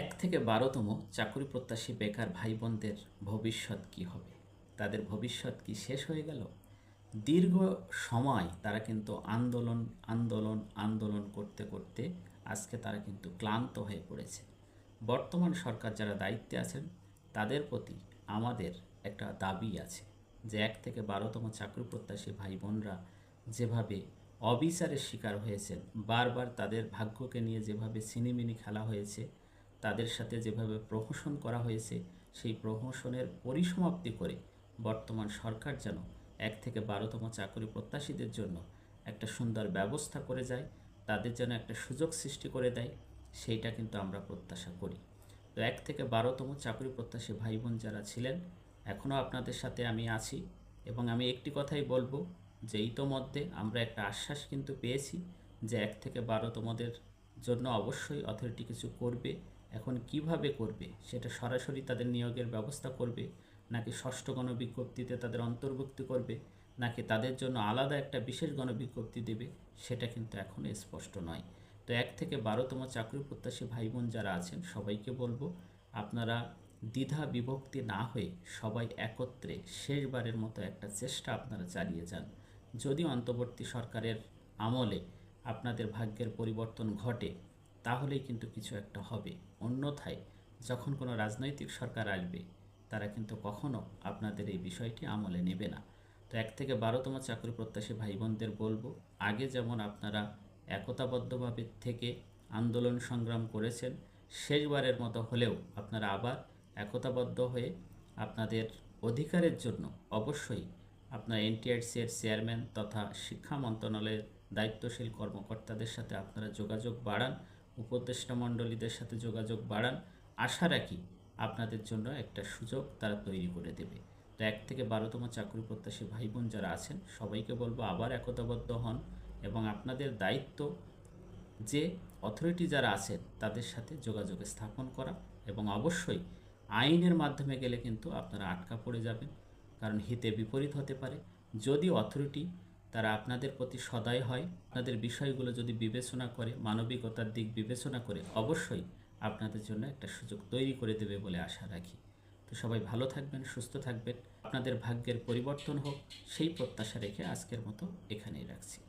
এক থেকে বারোতম চাকরি প্রত্যাশী বেকার ভাই বোনদের ভবিষ্যৎ কি হবে? তাদের ভবিষ্যৎ কি শেষ হয়ে গেল? দীর্ঘ সময় তারা কিন্তু আন্দোলন আন্দোলন আন্দোলন করতে করতে আজকে তারা কিন্তু ক্লান্ত হয়ে পড়েছে। বর্তমান সরকার যারা দায়িত্বে আছেন, তাদের প্রতি আমাদের একটা দাবি আছে যে এক থেকে বারোতম চাকরি প্রত্যাশী ভাই বোনরা যেভাবে অবিচারের শিকার হয়েছেন, বারবার তাদের ভাগ্যকে নিয়ে যেভাবে সিনেমিনি খেলা হয়েছে তাদের সাথে যেভাবে প্রহসন করা হয়েছে, সেই প্রহসনের পরিসমাপ্তি করে বর্তমান সরকার যেন এক থেকে বারোতম চাকরি প্রত্যাশীদের জন্য একটা সুন্দর ব্যবস্থা করে যায়, তাদের যেন একটা সুযোগ সৃষ্টি করে দেয়, সেইটা কিন্তু আমরা প্রত্যাশা করি। তো এক থেকে বারোতম চাকরি প্রত্যাশী ভাই বোন যারা ছিলেন, এখনও আপনাদের সাথে আমি আছি এবং আমি একটি কথাই বলব, যে ইতোমধ্যে আমরা একটা আশ্বাস কিন্তু পেয়েছি যে এক থেকে বারোতমদের জন্য অবশ্যই অথরিটি কিছু করবে এখন কীভাবে করবে? সেটা সরাসরি তাদের নিয়োগের ব্যবস্থা করবে? নাকি ষষ্ঠ গণবিজ্ঞপ্তিতে তাদের অন্তর্ভুক্তি করবে? নাকি তাদের জন্য আলাদা একটা বিশেষ গণবিজ্ঞপ্তি দেবে? সেটা কিন্তু এখনও স্পষ্ট নয়। তো এক থেকে বারোতম চাকরি প্রত্যাশী ভাই বোন যারা আছেন, সবাইকে বলব, আপনারা দ্বিধা বিভক্তি না হয়ে সবাই একত্রে শেষবারের মতো একটা চেষ্টা আপনারা চালিয়ে যান। যদি অন্তর্বর্তী সরকারের আমলে আপনাদের ভাগ্যের পরিবর্তন ঘটে তাহলেই কিন্তু কিছু একটা হবে। অন্যথায় যখন কোনো রাজনৈতিক সরকার আসবে, তারা কিন্তু কখনো আপনাদের এই বিষয়টি আমলে নেবে না। তো এক থেকে বারোতম চাকরি প্রত্যাশী ভাই বোনদের বলব, আগে যেমন আপনারা একতাবদ্ধভাবে থেকে আন্দোলন সংগ্রাম করেছেন, শেষবারের মতো হলেও আপনারা আবার একতাবদ্ধ হয়ে আপনাদের অধিকারের জন্য অবশ্যই আপনার এনটিআরসি এর চেয়ারম্যান তথা শিক্ষা মন্ত্রণালয়ের দায়িত্বশীল কর্মকর্তাদের সাথে আপনারা যোগাযোগ বাড়ান। উপদেষ্টা মণ্ডলীদের সাথে যোগাযোগ বাড়ান। আশা রাখি আপনাদের জন্য একটা সুযোগ তারা তৈরি করে দেবে। তো এক থেকে বারোতম চাকরি প্রত্যাশী ভাই বোন যারা আছেন, সবাইকে বলব আবার একতাবদ্ধ হন এবং আপনাদের দায়িত্ব যে অথরিটি যারা আছেন, তাদের সাথে যোগাযোগ স্থাপন করা এবং অবশ্যই আইনের মাধ্যমে গেলে কিন্তু আপনারা আটকা পড়ে যাবেন। কারণ হিতে বিপরীত হতে পারে। যদি অথরিটি তারা আপনাদের প্রতি সদয় হয়। আপনাদের বিষয়গুলো যদি বিবেচনা করে, মানবিকতার দিক বিবেচনা করে, অবশ্যই আপনাদের জন্য একটা সুযোগ তৈরি করে দেবে বলে আশা রাখি। তো সবাই ভালো থাকবেন, সুস্থ থাকবেন। আপনাদের ভাগ্যের পরিবর্তন হোক, সেই প্রত্যাশা রেখে আজকের মতো এখানেই রাখছি।